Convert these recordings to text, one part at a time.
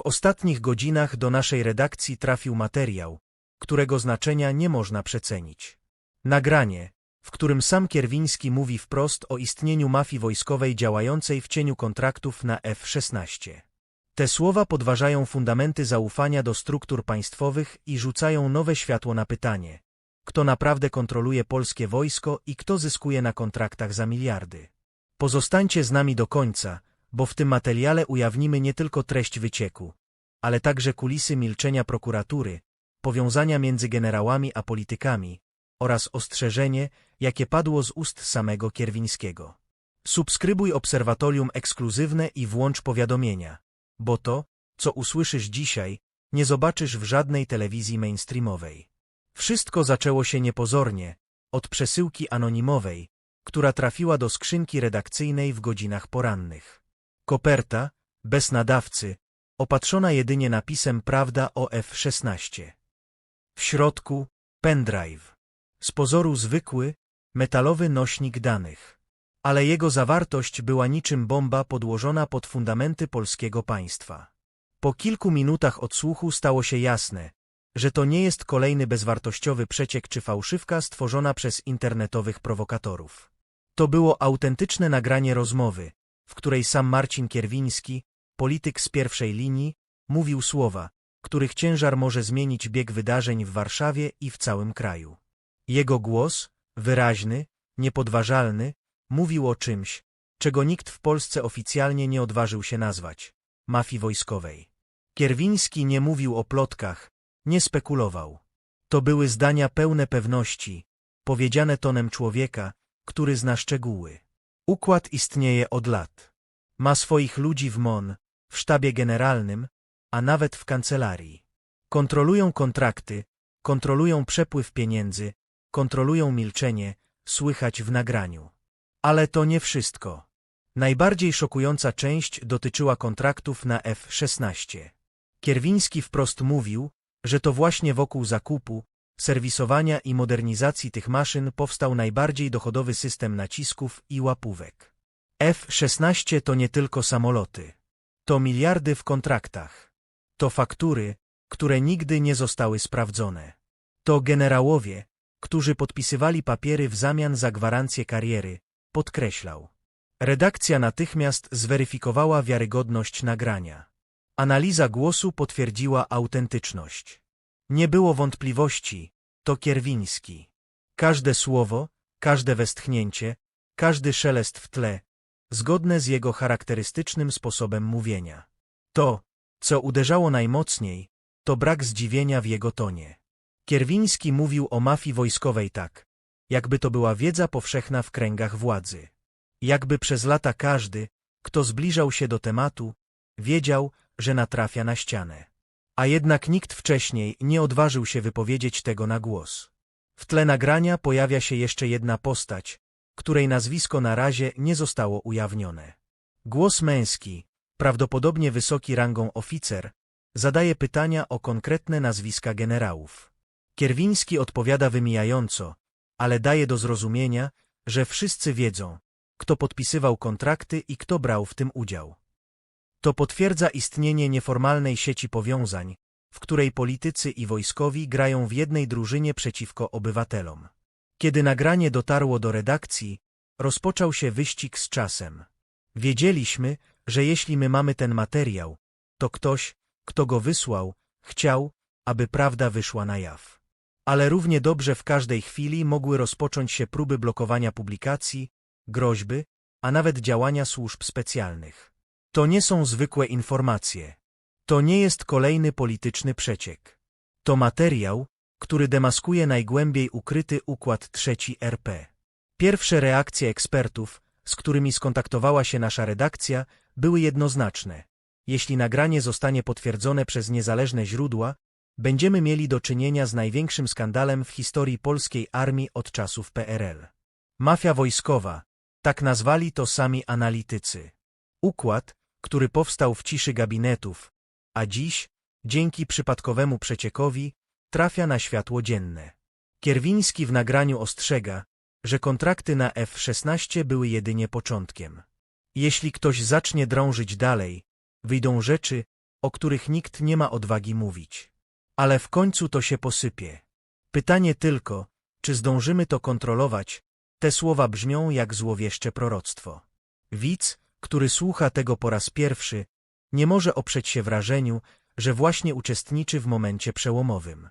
W ostatnich godzinach do naszej redakcji trafił materiał, którego znaczenia nie można przecenić. Nagranie, w którym sam Kierwiński mówi wprost o istnieniu mafii wojskowej działającej w cieniu kontraktów na F-16. Te słowa podważają fundamenty zaufania do struktur państwowych i rzucają nowe światło na pytanie, kto naprawdę kontroluje polskie wojsko i kto zyskuje na kontraktach za miliardy. Pozostańcie z nami do końca, bo w tym materiale ujawnimy nie tylko treść wycieku, ale także kulisy milczenia prokuratury, powiązania między generałami a politykami oraz ostrzeżenie, jakie padło z ust samego Kierwińskiego. Subskrybuj Obserwatorium ekskluzywne i włącz powiadomienia, bo to, co usłyszysz dzisiaj, nie zobaczysz w żadnej telewizji mainstreamowej. Wszystko zaczęło się niepozornie, od przesyłki anonimowej, która trafiła do skrzynki redakcyjnej w godzinach porannych. Koperta, bez nadawcy, opatrzona jedynie napisem Prawda o F-16. W środku pendrive. Z pozoru zwykły, metalowy nośnik danych. Ale jego zawartość była niczym bomba podłożona pod fundamenty polskiego państwa. Po kilku minutach odsłuchu stało się jasne, że to nie jest kolejny bezwartościowy przeciek czy fałszywka stworzona przez internetowych prowokatorów. To było autentyczne nagranie rozmowy, w której sam Marcin Kierwiński, polityk z pierwszej linii, mówił słowa, których ciężar może zmienić bieg wydarzeń w Warszawie i w całym kraju. Jego głos, wyraźny, niepodważalny, mówił o czymś, czego nikt w Polsce oficjalnie nie odważył się nazwać mafii wojskowej. Kierwiński nie mówił o plotkach, nie spekulował. To były zdania pełne pewności, powiedziane tonem człowieka, który zna szczegóły. Układ istnieje od lat. Ma swoich ludzi w MON, w sztabie generalnym, a nawet w kancelarii. Kontrolują kontrakty, kontrolują przepływ pieniędzy, kontrolują milczenie, słychać w nagraniu. Ale to nie wszystko. Najbardziej szokująca część dotyczyła kontraktów na F-16. Kierwiński wprost mówił, że to właśnie wokół zakupu, serwisowania i modernizacji tych maszyn powstał najbardziej dochodowy system nacisków i łapówek. F-16 to nie tylko samoloty. To miliardy w kontraktach. To faktury, które nigdy nie zostały sprawdzone. To generałowie, którzy podpisywali papiery w zamian za gwarancję kariery, podkreślał. Redakcja natychmiast zweryfikowała wiarygodność nagrania. Analiza głosu potwierdziła autentyczność. Nie było wątpliwości, to Kierwiński. Każde słowo, każde westchnięcie, każdy szelest w tle, zgodne z jego charakterystycznym sposobem mówienia. To, co uderzało najmocniej, to brak zdziwienia w jego tonie. Kierwiński mówił o mafii wojskowej tak, jakby to była wiedza powszechna w kręgach władzy. Jakby przez lata każdy, kto zbliżał się do tematu, wiedział, że natrafia na ścianę. A jednak nikt wcześniej nie odważył się wypowiedzieć tego na głos. W tle nagrania pojawia się jeszcze jedna postać, której nazwisko na razie nie zostało ujawnione. Głos męski, prawdopodobnie wysoki rangą oficer, zadaje pytania o konkretne nazwiska generałów. Kierwiński odpowiada wymijająco, ale daje do zrozumienia, że wszyscy wiedzą, kto podpisywał kontrakty i kto brał w tym udział. To potwierdza istnienie nieformalnej sieci powiązań, w której politycy i wojskowi grają w jednej drużynie przeciwko obywatelom. Kiedy nagranie dotarło do redakcji, rozpoczął się wyścig z czasem. Wiedzieliśmy, że jeśli my mamy ten materiał, to ktoś, kto go wysłał, chciał, aby prawda wyszła na jaw. Ale równie dobrze w każdej chwili mogły rozpocząć się próby blokowania publikacji, groźby, a nawet działania służb specjalnych. To nie są zwykłe informacje. To nie jest kolejny polityczny przeciek. To materiał, który demaskuje najgłębiej ukryty układ trzeci RP. Pierwsze reakcje ekspertów, z którymi skontaktowała się nasza redakcja, były jednoznaczne. Jeśli nagranie zostanie potwierdzone przez niezależne źródła, będziemy mieli do czynienia z największym skandalem w historii polskiej armii od czasów PRL. Mafia wojskowa, tak nazwali to sami analitycy. Układ, który powstał w ciszy gabinetów, a dziś, dzięki przypadkowemu przeciekowi, trafia na światło dzienne. Kierwiński w nagraniu ostrzega, że kontrakty na F-16 były jedynie początkiem. Jeśli ktoś zacznie drążyć dalej, wyjdą rzeczy, o których nikt nie ma odwagi mówić. Ale w końcu to się posypie. Pytanie tylko, czy zdążymy to kontrolować, te słowa brzmią jak złowieszcze proroctwo. Widz, który słucha tego po raz pierwszy, nie może oprzeć się wrażeniu, że właśnie uczestniczy w momencie przełomowym.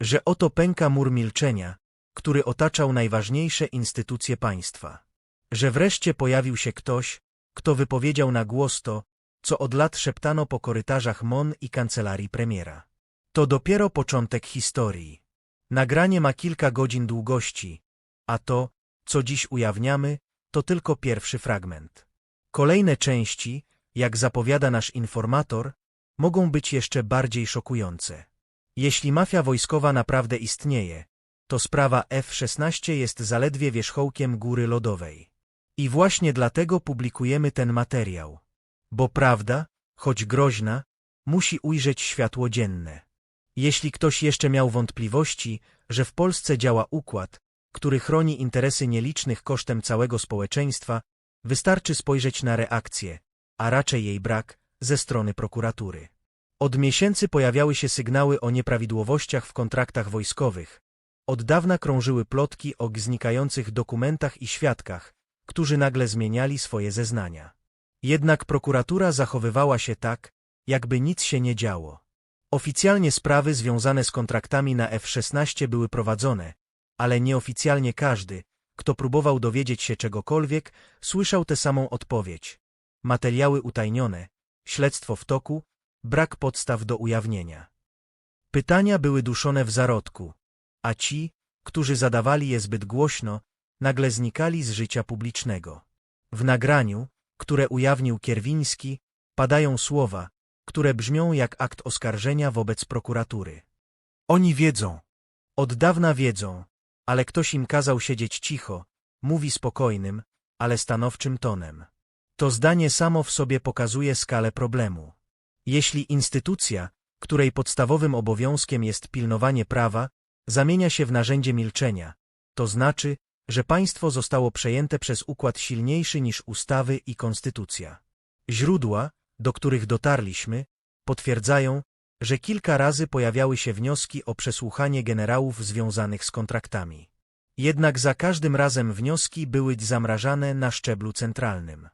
Że oto pęka mur milczenia, który otaczał najważniejsze instytucje państwa. Że wreszcie pojawił się ktoś, kto wypowiedział na głos to, co od lat szeptano po korytarzach MON i kancelarii premiera. To dopiero początek historii. Nagranie ma kilka godzin długości, a to, co dziś ujawniamy, to tylko pierwszy fragment. Kolejne części, jak zapowiada nasz informator, mogą być jeszcze bardziej szokujące. Jeśli mafia wojskowa naprawdę istnieje, to sprawa F-16 jest zaledwie wierzchołkiem góry lodowej. I właśnie dlatego publikujemy ten materiał. Bo prawda, choć groźna, musi ujrzeć światło dzienne. Jeśli ktoś jeszcze miał wątpliwości, że w Polsce działa układ, który chroni interesy nielicznych kosztem całego społeczeństwa, wystarczy spojrzeć na reakcję, a raczej jej brak, ze strony prokuratury. Od miesięcy pojawiały się sygnały o nieprawidłowościach w kontraktach wojskowych. Od dawna krążyły plotki o znikających dokumentach i świadkach, którzy nagle zmieniali swoje zeznania. Jednak prokuratura zachowywała się tak, jakby nic się nie działo. Oficjalnie sprawy związane z kontraktami na F-16 były prowadzone, ale nieoficjalnie każdy, kto próbował dowiedzieć się czegokolwiek, słyszał tę samą odpowiedź. Materiały utajnione, śledztwo w toku, brak podstaw do ujawnienia. Pytania były duszone w zarodku, a ci, którzy zadawali je zbyt głośno, nagle znikali z życia publicznego. W nagraniu, które ujawnił Kierwiński, padają słowa, które brzmią jak akt oskarżenia wobec prokuratury. Oni wiedzą. Od dawna wiedzą, ale ktoś im kazał siedzieć cicho, mówi spokojnym, ale stanowczym tonem. To zdanie samo w sobie pokazuje skalę problemu. Jeśli instytucja, której podstawowym obowiązkiem jest pilnowanie prawa, zamienia się w narzędzie milczenia, to znaczy, że państwo zostało przejęte przez układ silniejszy niż ustawy i konstytucja. Źródła, do których dotarliśmy, potwierdzają, że kilka razy pojawiały się wnioski o przesłuchanie generałów związanych z kontraktami. Jednak za każdym razem wnioski były zamrażane na szczeblu centralnym.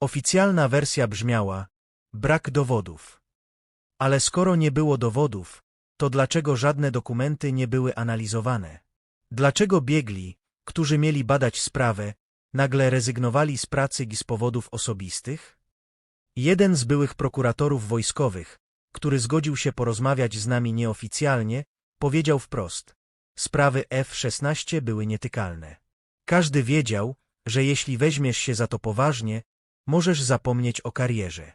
Oficjalna wersja brzmiała brak dowodów. Ale skoro nie było dowodów, to dlaczego żadne dokumenty nie były analizowane? Dlaczego biegli, którzy mieli badać sprawę, nagle rezygnowali z pracy z powodów osobistych? Jeden z byłych prokuratorów wojskowych, który zgodził się porozmawiać z nami nieoficjalnie, powiedział wprost. Sprawy F-16 były nietykalne. Każdy wiedział, że jeśli weźmiesz się za to poważnie, możesz zapomnieć o karierze.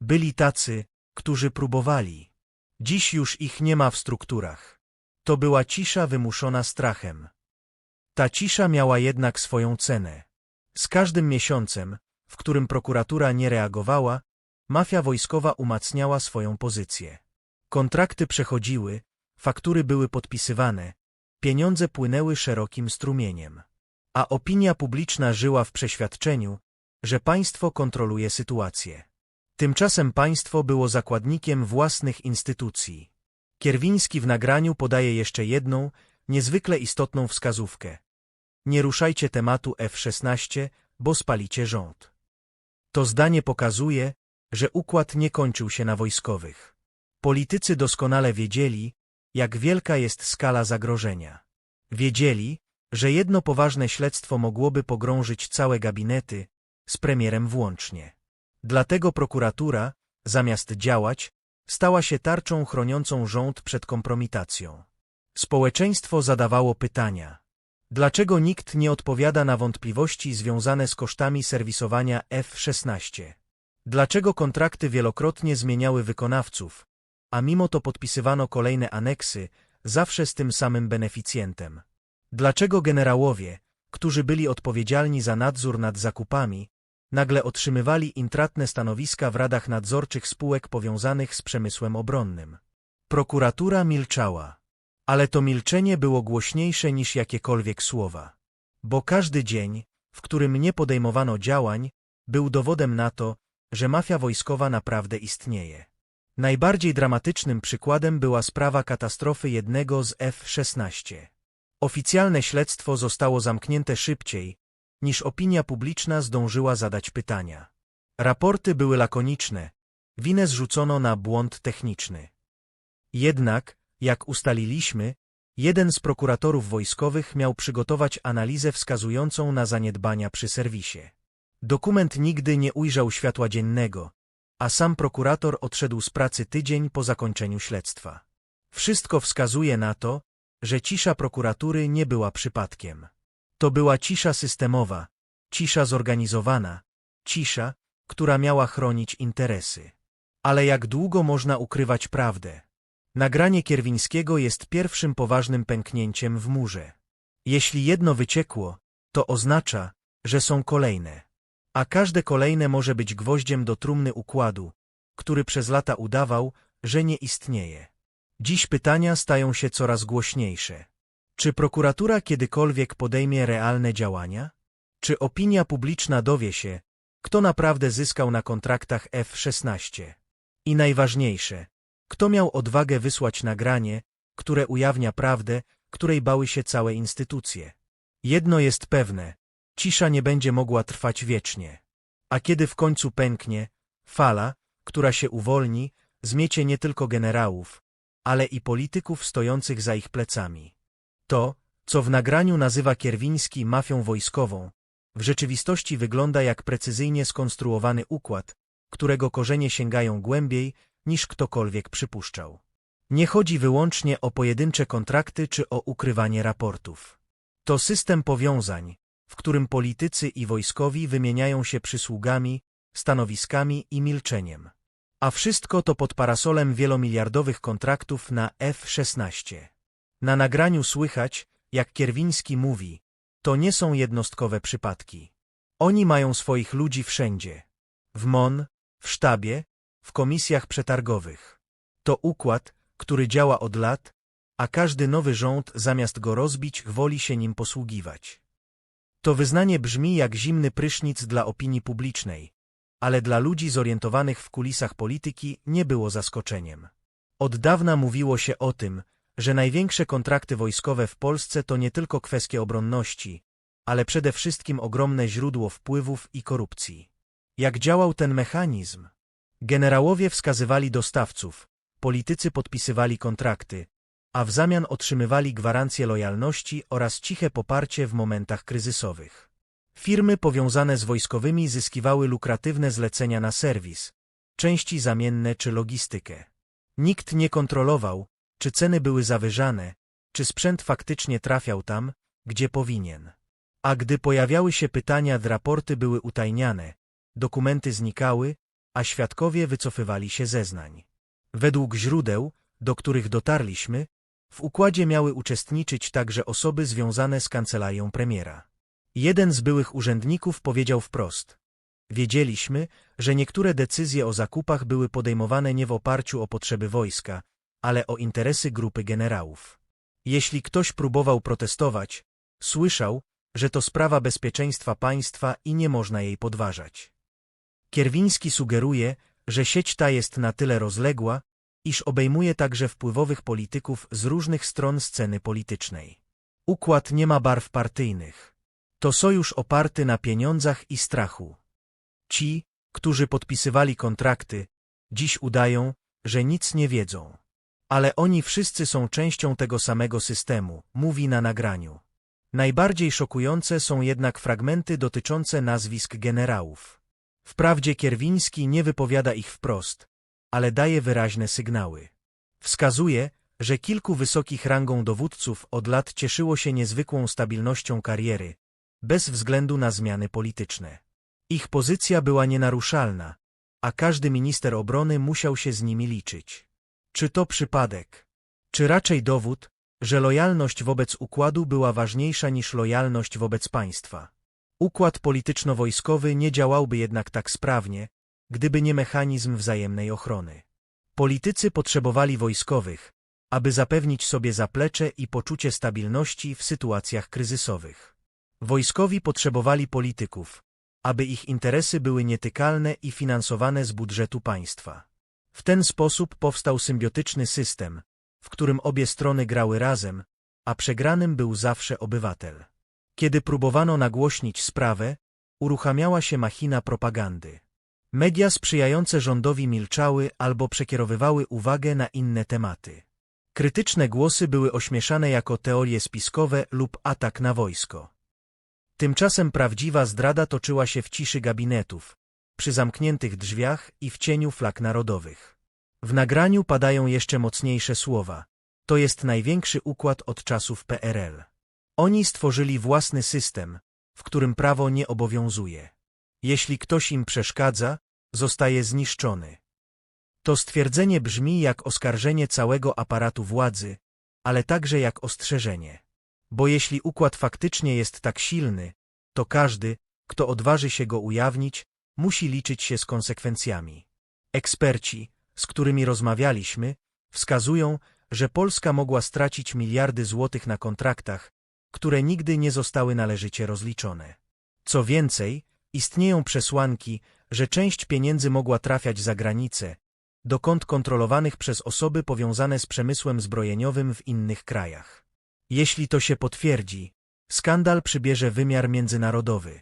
Byli tacy, którzy próbowali. Dziś już ich nie ma w strukturach. To była cisza wymuszona strachem. Ta cisza miała jednak swoją cenę. Z każdym miesiącem, w którym prokuratura nie reagowała, mafia wojskowa umacniała swoją pozycję. Kontrakty przechodziły, faktury były podpisywane, pieniądze płynęły szerokim strumieniem. A opinia publiczna żyła w przeświadczeniu, że państwo kontroluje sytuację. Tymczasem państwo było zakładnikiem własnych instytucji. Kierwiński w nagraniu podaje jeszcze jedną, niezwykle istotną wskazówkę. Nie ruszajcie tematu F-16, bo spalicie rząd. To zdanie pokazuje, że układ nie kończył się na wojskowych. Politycy doskonale wiedzieli, jak wielka jest skala zagrożenia. Wiedzieli, że jedno poważne śledztwo mogłoby pogrążyć całe gabinety, z premierem włącznie. Dlatego prokuratura, zamiast działać, stała się tarczą chroniącą rząd przed kompromitacją. Społeczeństwo zadawało pytania. Dlaczego nikt nie odpowiada na wątpliwości związane z kosztami serwisowania F-16? Dlaczego kontrakty wielokrotnie zmieniały wykonawców, a mimo to podpisywano kolejne aneksy, zawsze z tym samym beneficjentem? Dlaczego generałowie, którzy byli odpowiedzialni za nadzór nad zakupami, nagle otrzymywali intratne stanowiska w radach nadzorczych spółek powiązanych z przemysłem obronnym? Prokuratura milczała. Ale to milczenie było głośniejsze niż jakiekolwiek słowa. Bo każdy dzień, w którym nie podejmowano działań, był dowodem na to, że mafia wojskowa naprawdę istnieje. Najbardziej dramatycznym przykładem była sprawa katastrofy jednego z F-16. Oficjalne śledztwo zostało zamknięte szybciej, niż opinia publiczna zdążyła zadać pytania. Raporty były lakoniczne, winę zrzucono na błąd techniczny. Jednak, jak ustaliliśmy, jeden z prokuratorów wojskowych miał przygotować analizę wskazującą na zaniedbania przy serwisie. Dokument nigdy nie ujrzał światła dziennego, a sam prokurator odszedł z pracy tydzień po zakończeniu śledztwa. Wszystko wskazuje na to, że cisza prokuratury nie była przypadkiem. To była cisza systemowa, cisza zorganizowana, cisza, która miała chronić interesy. Ale jak długo można ukrywać prawdę? Nagranie Kierwińskiego jest pierwszym poważnym pęknięciem w murze. Jeśli jedno wyciekło, to oznacza, że są kolejne. A każde kolejne może być gwoździem do trumny układu, który przez lata udawał, że nie istnieje. Dziś pytania stają się coraz głośniejsze. Czy prokuratura kiedykolwiek podejmie realne działania? Czy opinia publiczna dowie się, kto naprawdę zyskał na kontraktach F-16? I najważniejsze, kto miał odwagę wysłać nagranie, które ujawnia prawdę, której bały się całe instytucje? Jedno jest pewne, cisza nie będzie mogła trwać wiecznie. A kiedy w końcu pęknie, fala, która się uwolni, zmiecie nie tylko generałów, ale i polityków stojących za ich plecami. To, co w nagraniu nazywa Kierwiński mafią wojskową, w rzeczywistości wygląda jak precyzyjnie skonstruowany układ, którego korzenie sięgają głębiej, niż ktokolwiek przypuszczał. Nie chodzi wyłącznie o pojedyncze kontrakty czy o ukrywanie raportów. To system powiązań, w którym politycy i wojskowi wymieniają się przysługami, stanowiskami i milczeniem. A wszystko to pod parasolem wielomiliardowych kontraktów na F-16. Na nagraniu słychać, jak Kierwiński mówi, to nie są jednostkowe przypadki. Oni mają swoich ludzi wszędzie. W MON, w sztabie, w komisjach przetargowych. To układ, który działa od lat, a każdy nowy rząd zamiast go rozbić woli się nim posługiwać. To wyznanie brzmi jak zimny prysznic dla opinii publicznej, ale dla ludzi zorientowanych w kulisach polityki nie było zaskoczeniem. Od dawna mówiło się o tym, że największe kontrakty wojskowe w Polsce to nie tylko kwestie obronności, ale przede wszystkim ogromne źródło wpływów i korupcji. Jak działał ten mechanizm? Generałowie wskazywali dostawców, politycy podpisywali kontrakty, a w zamian otrzymywali gwarancję lojalności oraz ciche poparcie w momentach kryzysowych. Firmy powiązane z wojskowymi zyskiwały lukratywne zlecenia na serwis, części zamienne czy logistykę. Nikt nie kontrolował, czy ceny były zawyżane, czy sprzęt faktycznie trafiał tam, gdzie powinien. A gdy pojawiały się pytania, raporty były utajniane, dokumenty znikały, a świadkowie wycofywali się zeznań. Według źródeł, do których dotarliśmy, w układzie miały uczestniczyć także osoby związane z kancelarią premiera. Jeden z byłych urzędników powiedział wprost. Wiedzieliśmy, że niektóre decyzje o zakupach były podejmowane nie w oparciu o potrzeby wojska, ale o interesy grupy generałów. Jeśli ktoś próbował protestować, słyszał, że to sprawa bezpieczeństwa państwa i nie można jej podważać. Kierwiński sugeruje, że sieć ta jest na tyle rozległa, iż obejmuje także wpływowych polityków z różnych stron sceny politycznej. Układ nie ma barw partyjnych. To sojusz oparty na pieniądzach i strachu. Ci, którzy podpisywali kontrakty, dziś udają, że nic nie wiedzą. Ale oni wszyscy są częścią tego samego systemu, mówi na nagraniu. Najbardziej szokujące są jednak fragmenty dotyczące nazwisk generałów. Wprawdzie Kierwiński nie wypowiada ich wprost, ale daje wyraźne sygnały. Wskazuje, że kilku wysokich rangą dowódców od lat cieszyło się niezwykłą stabilnością kariery, bez względu na zmiany polityczne. Ich pozycja była nienaruszalna, a każdy minister obrony musiał się z nimi liczyć. Czy to przypadek? Czy raczej dowód, że lojalność wobec układu była ważniejsza niż lojalność wobec państwa? Układ polityczno-wojskowy nie działałby jednak tak sprawnie, gdyby nie mechanizm wzajemnej ochrony. Politycy potrzebowali wojskowych, aby zapewnić sobie zaplecze i poczucie stabilności w sytuacjach kryzysowych. Wojskowi potrzebowali polityków, aby ich interesy były nietykalne i finansowane z budżetu państwa. W ten sposób powstał symbiotyczny system, w którym obie strony grały razem, a przegranym był zawsze obywatel. Kiedy próbowano nagłośnić sprawę, uruchamiała się machina propagandy. Media sprzyjające rządowi milczały albo przekierowywały uwagę na inne tematy. Krytyczne głosy były ośmieszane jako teorie spiskowe lub atak na wojsko. Tymczasem prawdziwa zdrada toczyła się w ciszy gabinetów, przy zamkniętych drzwiach i w cieniu flag narodowych. W nagraniu padają jeszcze mocniejsze słowa. To jest największy układ od czasów PRL. Oni stworzyli własny system, w którym prawo nie obowiązuje. Jeśli ktoś im przeszkadza, zostaje zniszczony. To stwierdzenie brzmi jak oskarżenie całego aparatu władzy, ale także jak ostrzeżenie. Bo jeśli układ faktycznie jest tak silny, to każdy, kto odważy się go ujawnić, musi liczyć się z konsekwencjami. Eksperci, z którymi rozmawialiśmy, wskazują, że Polska mogła stracić miliardy złotych na kontraktach, które nigdy nie zostały należycie rozliczone. Co więcej, istnieją przesłanki, że część pieniędzy mogła trafiać za granicę, do kont kontrolowanych przez osoby powiązane z przemysłem zbrojeniowym w innych krajach. Jeśli to się potwierdzi, skandal przybierze wymiar międzynarodowy.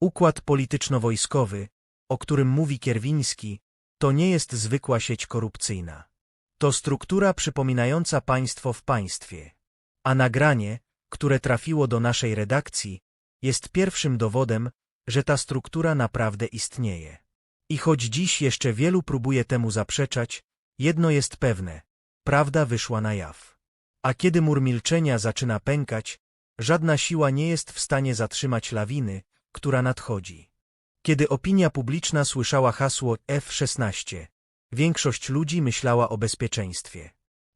Układ polityczno-wojskowy, o którym mówi Kierwiński, to nie jest zwykła sieć korupcyjna. To struktura przypominająca państwo w państwie. A nagranie, które trafiło do naszej redakcji, jest pierwszym dowodem, że ta struktura naprawdę istnieje. I choć dziś jeszcze wielu próbuje temu zaprzeczać, jedno jest pewne – prawda wyszła na jaw. A kiedy mur milczenia zaczyna pękać, żadna siła nie jest w stanie zatrzymać lawiny, która nadchodzi. Kiedy opinia publiczna słyszała hasło F-16, większość ludzi myślała o bezpieczeństwie.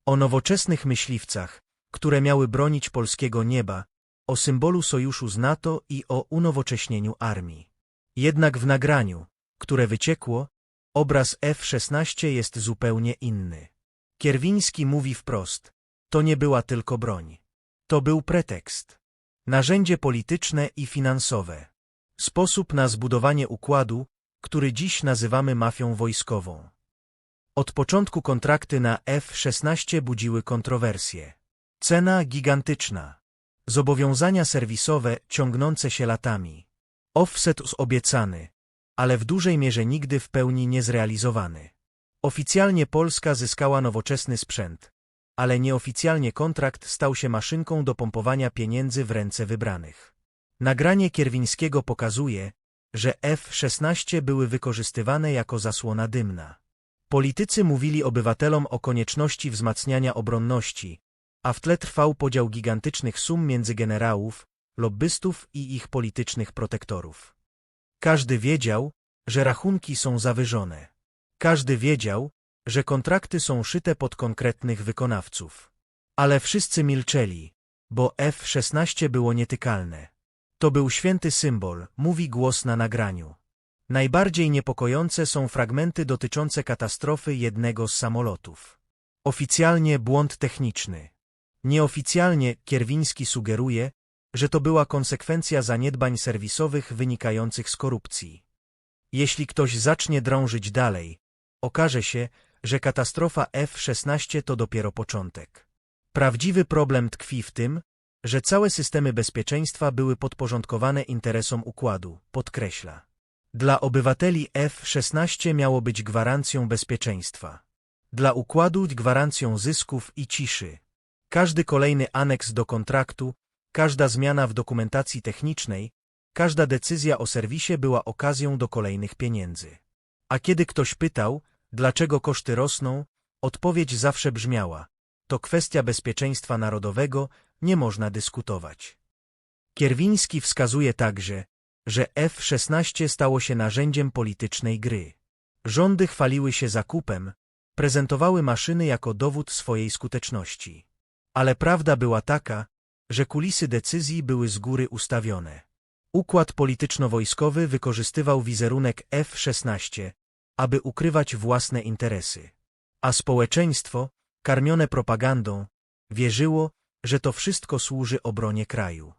O nowoczesnych myśliwcach, które miały bronić polskiego nieba, o symbolu sojuszu z NATO i o unowocześnieniu armii. Jednak w nagraniu, które wyciekło, obraz F-16 jest zupełnie inny. Kierwiński mówi wprost, to nie była tylko broń. To był pretekst. Narzędzie polityczne i finansowe. Sposób na zbudowanie układu, który dziś nazywamy mafią wojskową. Od początku kontrakty na F-16 budziły kontrowersje. Cena gigantyczna. Zobowiązania serwisowe ciągnące się latami. Offset obiecany, ale w dużej mierze nigdy w pełni niezrealizowany. Oficjalnie Polska zyskała nowoczesny sprzęt, ale nieoficjalnie kontrakt stał się maszynką do pompowania pieniędzy w ręce wybranych. Nagranie Kierwińskiego pokazuje, że F-16 były wykorzystywane jako zasłona dymna. Politycy mówili obywatelom o konieczności wzmacniania obronności, a w tle trwał podział gigantycznych sum między generałów, lobbystów i ich politycznych protektorów. Każdy wiedział, że rachunki są zawyżone. Każdy wiedział, że kontrakty są szyte pod konkretnych wykonawców. Ale wszyscy milczeli, bo F-16 było nietykalne. To był święty symbol, mówi głos na nagraniu. Najbardziej niepokojące są fragmenty dotyczące katastrofy jednego z samolotów. Oficjalnie błąd techniczny. Nieoficjalnie Kierwiński sugeruje, że to była konsekwencja zaniedbań serwisowych wynikających z korupcji. Jeśli ktoś zacznie drążyć dalej, okaże się, że katastrofa F-16 to dopiero początek. Prawdziwy problem tkwi w tym, że całe systemy bezpieczeństwa były podporządkowane interesom układu, podkreśla. Dla obywateli F-16 miało być gwarancją bezpieczeństwa. Dla układu gwarancją zysków i ciszy. Każdy kolejny aneks do kontraktu, każda zmiana w dokumentacji technicznej, każda decyzja o serwisie była okazją do kolejnych pieniędzy. A kiedy ktoś pytał, dlaczego koszty rosną, odpowiedź zawsze brzmiała – to kwestia bezpieczeństwa narodowego, nie można dyskutować. Kierwiński wskazuje także, że F-16 stało się narzędziem politycznej gry. Rządy chwaliły się zakupem, prezentowały maszyny jako dowód swojej skuteczności. Ale prawda była taka, że kulisy decyzji były z góry ustawione. Układ polityczno-wojskowy wykorzystywał wizerunek F-16, aby ukrywać własne interesy. A społeczeństwo, karmione propagandą, wierzyło, że to wszystko służy obronie kraju.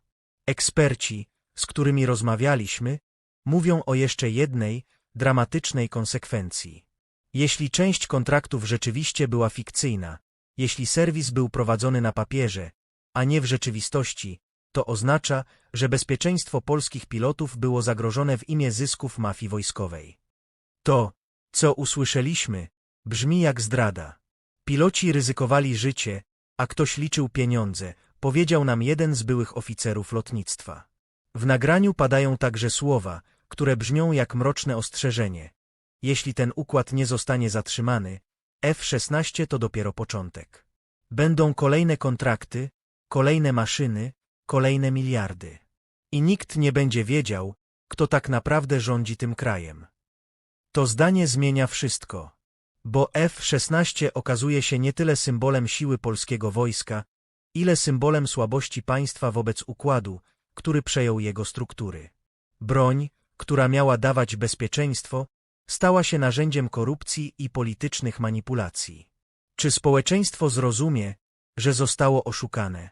Eksperci, z którymi rozmawialiśmy, mówią o jeszcze jednej, dramatycznej konsekwencji. Jeśli część kontraktów rzeczywiście była fikcyjna, jeśli serwis był prowadzony na papierze, a nie w rzeczywistości, to oznacza, że bezpieczeństwo polskich pilotów było zagrożone w imię zysków mafii wojskowej. To, co usłyszeliśmy, brzmi jak zdrada. Piloci ryzykowali życie, a ktoś liczył pieniądze, powiedział nam jeden z byłych oficerów lotnictwa. W nagraniu padają także słowa, które brzmią jak mroczne ostrzeżenie. Jeśli ten układ nie zostanie zatrzymany, F-16 to dopiero początek. Będą kolejne kontrakty, kolejne maszyny, kolejne miliardy. I nikt nie będzie wiedział, kto tak naprawdę rządzi tym krajem. To zdanie zmienia wszystko, bo F-16 okazuje się nie tyle symbolem siły polskiego wojska, ile symbolem słabości państwa wobec układu, który przejął jego struktury. Broń, która miała dawać bezpieczeństwo, stała się narzędziem korupcji i politycznych manipulacji. Czy społeczeństwo zrozumie, że zostało oszukane?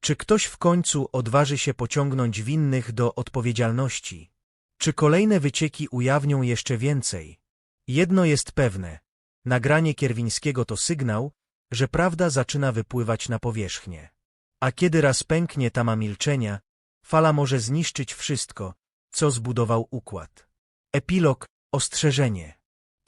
Czy ktoś w końcu odważy się pociągnąć winnych do odpowiedzialności? Czy kolejne wycieki ujawnią jeszcze więcej? Jedno jest pewne. Nagranie Kierwińskiego to sygnał, że prawda zaczyna wypływać na powierzchnię. A kiedy raz pęknie tama milczenia, fala może zniszczyć wszystko, co zbudował układ. Epilog, ostrzeżenie.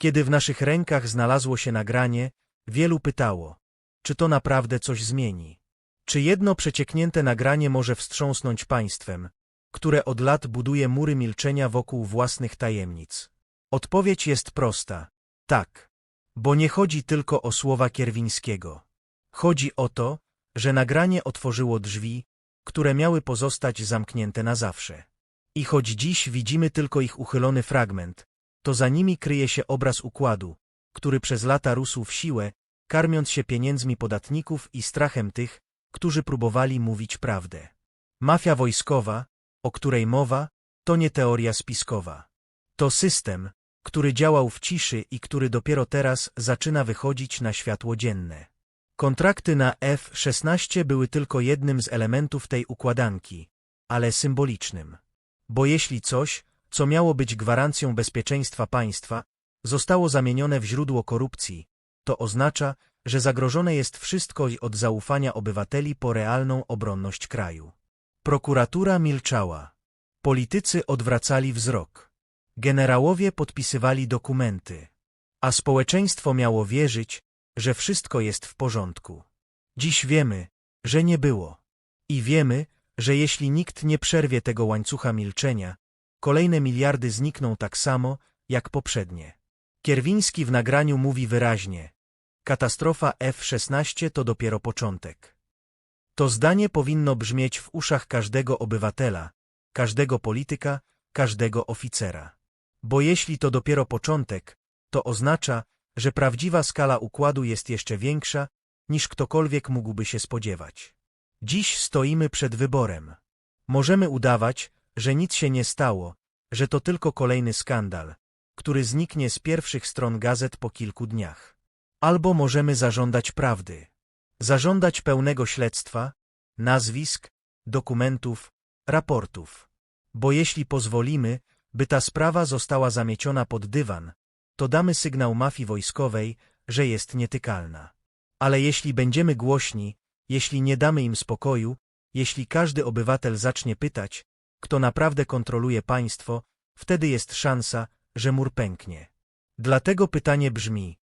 Kiedy w naszych rękach znalazło się nagranie, wielu pytało, czy to naprawdę coś zmieni. Czy jedno przecieknięte nagranie może wstrząsnąć państwem, które od lat buduje mury milczenia wokół własnych tajemnic? Odpowiedź jest prosta. Tak. Bo nie chodzi tylko o słowa Kierwińskiego. Chodzi o to, że nagranie otworzyło drzwi, które miały pozostać zamknięte na zawsze. I choć dziś widzimy tylko ich uchylony fragment, to za nimi kryje się obraz układu, który przez lata rósł w siłę, karmiąc się pieniędzmi podatników i strachem tych, którzy próbowali mówić prawdę. Mafia wojskowa, o której mowa, to nie teoria spiskowa. To system, który działał w ciszy i który dopiero teraz zaczyna wychodzić na światło dzienne. Kontrakty na F-16 były tylko jednym z elementów tej układanki, ale symbolicznym. Bo jeśli coś, co miało być gwarancją bezpieczeństwa państwa, zostało zamienione w źródło korupcji, to oznacza, że zagrożone jest wszystko i od zaufania obywateli po realną obronność kraju. Prokuratura milczała. Politycy odwracali wzrok. Generałowie podpisywali dokumenty. A społeczeństwo miało wierzyć, że wszystko jest w porządku. Dziś wiemy, że nie było. I wiemy, że jeśli nikt nie przerwie tego łańcucha milczenia, kolejne miliardy znikną tak samo, jak poprzednie. Kierwiński w nagraniu mówi wyraźnie, katastrofa F-16 to dopiero początek. To zdanie powinno brzmieć w uszach każdego obywatela, każdego polityka, każdego oficera. Bo jeśli to dopiero początek, to oznacza, że prawdziwa skala układu jest jeszcze większa, niż ktokolwiek mógłby się spodziewać. Dziś stoimy przed wyborem. Możemy udawać, że nic się nie stało, że to tylko kolejny skandal, który zniknie z pierwszych stron gazet po kilku dniach. Albo możemy zażądać prawdy. Zażądać pełnego śledztwa, nazwisk, dokumentów, raportów. Bo jeśli pozwolimy, by ta sprawa została zamieciona pod dywan, to damy sygnał mafii wojskowej, że jest nietykalna. Ale jeśli będziemy głośni, jeśli nie damy im spokoju, jeśli każdy obywatel zacznie pytać, kto naprawdę kontroluje państwo, wtedy jest szansa, że mur pęknie. Dlatego pytanie brzmi,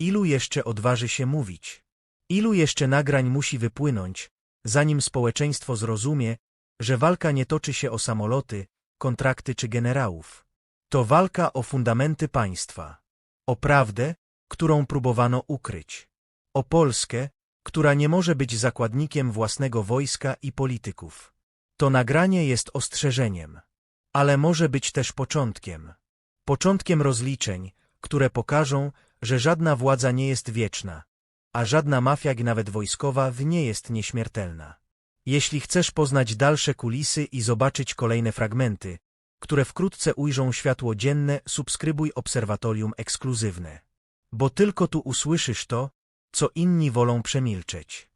ilu jeszcze odważy się mówić? Ilu jeszcze nagrań musi wypłynąć, zanim społeczeństwo zrozumie, że walka nie toczy się o samoloty, kontrakty czy generałów. To walka o fundamenty państwa. O prawdę, którą próbowano ukryć. O Polskę, która nie może być zakładnikiem własnego wojska i polityków. To nagranie jest ostrzeżeniem, ale może być też początkiem. Początkiem rozliczeń, które pokażą, że żadna władza nie jest wieczna, a żadna mafia, nawet wojskowa, w nie jest nieśmiertelna. Jeśli chcesz poznać dalsze kulisy i zobaczyć kolejne fragmenty, które wkrótce ujrzą światło dzienne, subskrybuj Obserwatorium Ekskluzywne. Bo tylko tu usłyszysz to, co inni wolą przemilczeć.